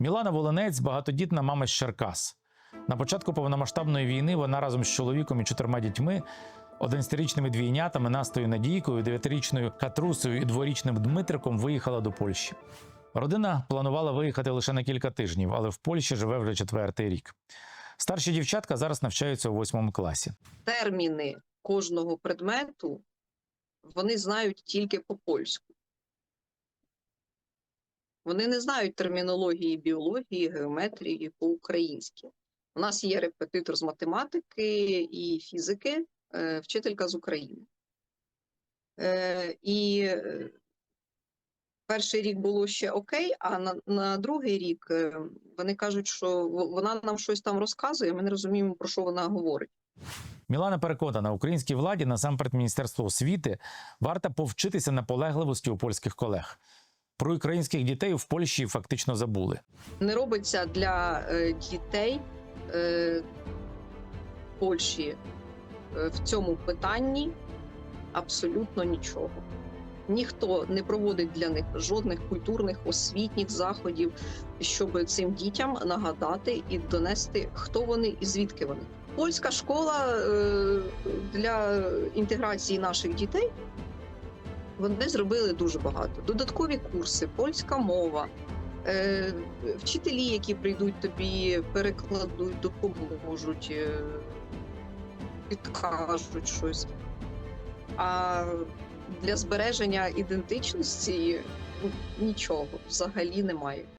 Мілана Волинець багатодітна мама з Черкас. На початку повномасштабної війни вона разом з чоловіком і чотирма дітьми, 11-річними двійнятами Настою Надійкою, 9-річною Катрусою і дворічним Дмитриком виїхала до Польщі. Родина планувала виїхати лише на кілька тижнів, але в Польщі живе вже четвертий рік. Старші дівчатка зараз навчаються у восьмому класі. терміни кожного предмету вони знають тільки по польську. Вони не знають термінології біології, геометрії по-українськи. У нас є репетитор з математики і фізики, е, вчителька з України. Е, І е, перший рік було ще окей, а на, на другий рік вони кажуть, що вона нам щось там розказує, ми не розуміємо, про що вона говорить. Мілана переконана, українській владі, насамперед Міністерству освіти, варто повчитися наполегливості у польських колег. Про українських дітей в Польщі фактично забули. не робиться для е, дітей е, Польщі е, в цьому питанні абсолютно нічого. Ніхто не проводить для них жодних культурних освітніх заходів, щоб цим дітям нагадати і донести, хто вони і звідки вони. Польська школа е, для інтеграції наших дітей вони зробили дуже багато. Додаткові курси, польська мова, е, вчителі, які прийдуть тобі, перекладуть, допоможуть, е, підкажуть щось. А для збереження ідентичності ну, нічого взагалі немає.